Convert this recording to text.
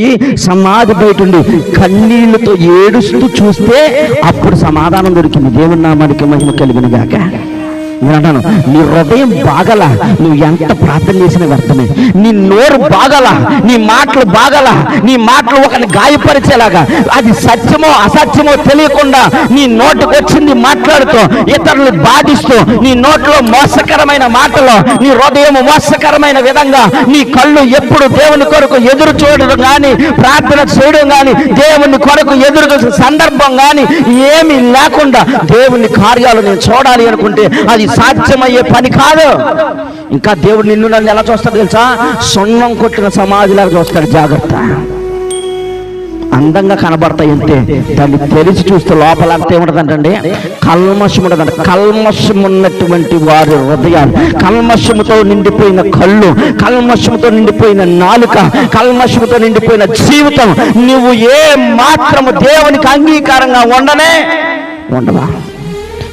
ఈ సమాధి బయట ఉండి కన్నీళ్ళతో ఏడుస్తూ చూస్తే అప్పుడు సమాధానం దొరికింది. దేవుని నామానికి మహిమ కలిగిన గాక నేను అంటాను నీ హృదయం బాగల నువ్వు ఎంత ప్రార్థన చేసిన వ్యర్థమే. నీ నోరు బాగల నీ మాటలు బాగల నీ మాటలు ఒకరిని గాయపరిచేలాగా అది సత్యమో అసత్యమో తెలియకుండా నీ నోటుకు వచ్చింది మాట్లాడుతూ ఇతరులు బాధిస్తూ నీ నోట్లో మోసకరమైన మాటలు నీ హృదయం మోసకరమైన విధంగా నీ కళ్ళు ఎప్పుడు దేవుని కొరకు ఎదురు చూడడం కానీ ప్రార్థన చేయడం కానీ దేవుని కొరకు ఎదురు సందర్భం కానీ ఏమీ లేకుండా దేవుని కార్యాలు నేను చూడాలి అనుకుంటే అది సాధ్యమయ్యే పని కాదు. ఇంకా దేవుడు నిన్ను నన్ను ఎలా చూస్తాడు తెలుసా? సున్నం కొట్టిన సమాధిలాగా చూస్తాడు జాగ్రత్త. అందంగా కనబడతాయి అంతే. దాన్ని తెరిచి చూస్తే లోపల అంతే ఏముంటదంటే కల్మషం ఉండదంట కల్మషం ఉన్నటువంటి వారి హృదయాలు. కల్మషముతో నిండిపోయిన కళ్ళు కల్మషముతో నిండిపోయిన నాలుక కల్మషముతో నిండిపోయిన జీవితం. నువ్వు ఏ మాత్రము దేవునికి అంగీకారంగా ఉండనే ఉండవా?